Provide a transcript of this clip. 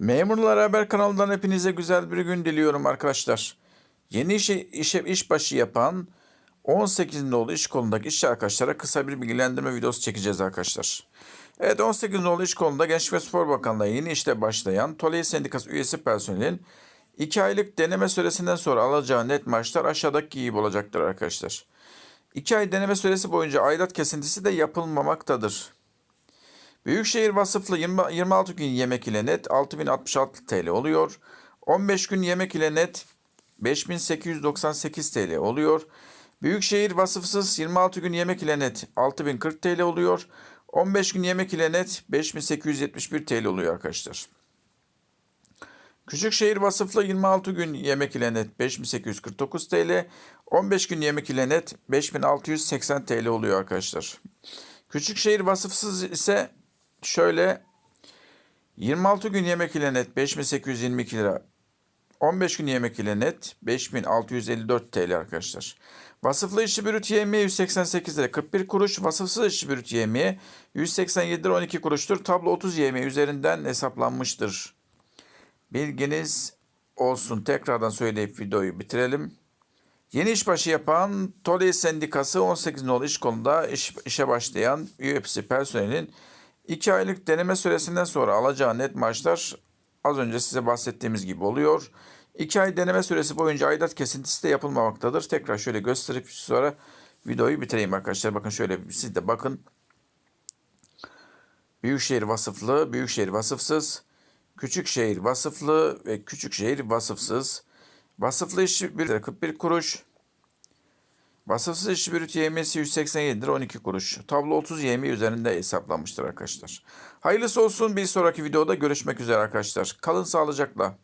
Memurlar Haber kanalından hepinize güzel bir gün diliyorum arkadaşlar. Yeni işe, işe iş başı yapan 18 nolu iş kolundaki iş arkadaşlara kısa bir bilgilendirme videosu çekeceğiz arkadaşlar. Evet 18 nolu iş kolunda Gençlik ve Spor Bakanlığı yeni işte başlayan Toley Sendikası üyesi personelin 2 aylık deneme süresinden sonra alacağı net maaşlar aşağıdaki gibi olacaktır arkadaşlar. 2 ay deneme süresi boyunca aidat kesintisi de yapılmamaktadır. Büyükşehir vasıflı 20 26 gün yemek ile net 6066 TL oluyor. 15 gün yemek ile net 5898 TL oluyor. Büyükşehir vasıfsız 26 gün yemek ile net 6040 TL oluyor. 15 gün yemek ile net 5871 TL oluyor arkadaşlar. Küçükşehir vasıflı 26 gün yemek ile net 5849 TL. 15 gün yemek ile net 5680 TL oluyor arkadaşlar. Küçükşehir vasıfsız ise şöyle 26 gün yemek ile net 5822 lira. 15 gün yemek ile net 5654 TL arkadaşlar. Vasıflı işçi brüt yemeği 188 lira 41 kuruş. Vasıfsız işçi brüt yemeği 187 lira 12 kuruştur. Tablo 30 yemeği üzerinden hesaplanmıştır. Bilginiz olsun. Tekrardan söyleyip videoyu bitirelim. Yeni işbaşı yapan Toley Sendikası 18 nolu iş konuda iş, işe başlayan üyesi personelin 2 aylık deneme süresinden sonra alacağı net maaşlar az önce size bahsettiğimiz gibi oluyor. 2 ay deneme süresi boyunca aidat kesintisi de yapılmamaktadır. Tekrar şöyle gösterip sonra videoyu bitireyim arkadaşlar. Bakın şöyle siz de bakın. Büyükşehir vasıflı, büyükşehir vasıfsız, küçükşehir vasıflı ve küçükşehir vasıfsız. Vasıflı işçi 1 lira 41 kuruş. Vasıfsız işçi brüt yemesi 187 lira 12 kuruş. Tablo 30 yemi üzerinde hesaplanmıştır arkadaşlar. Hayırlısı olsun bir sonraki videoda görüşmek üzere arkadaşlar. Kalın sağlıcakla.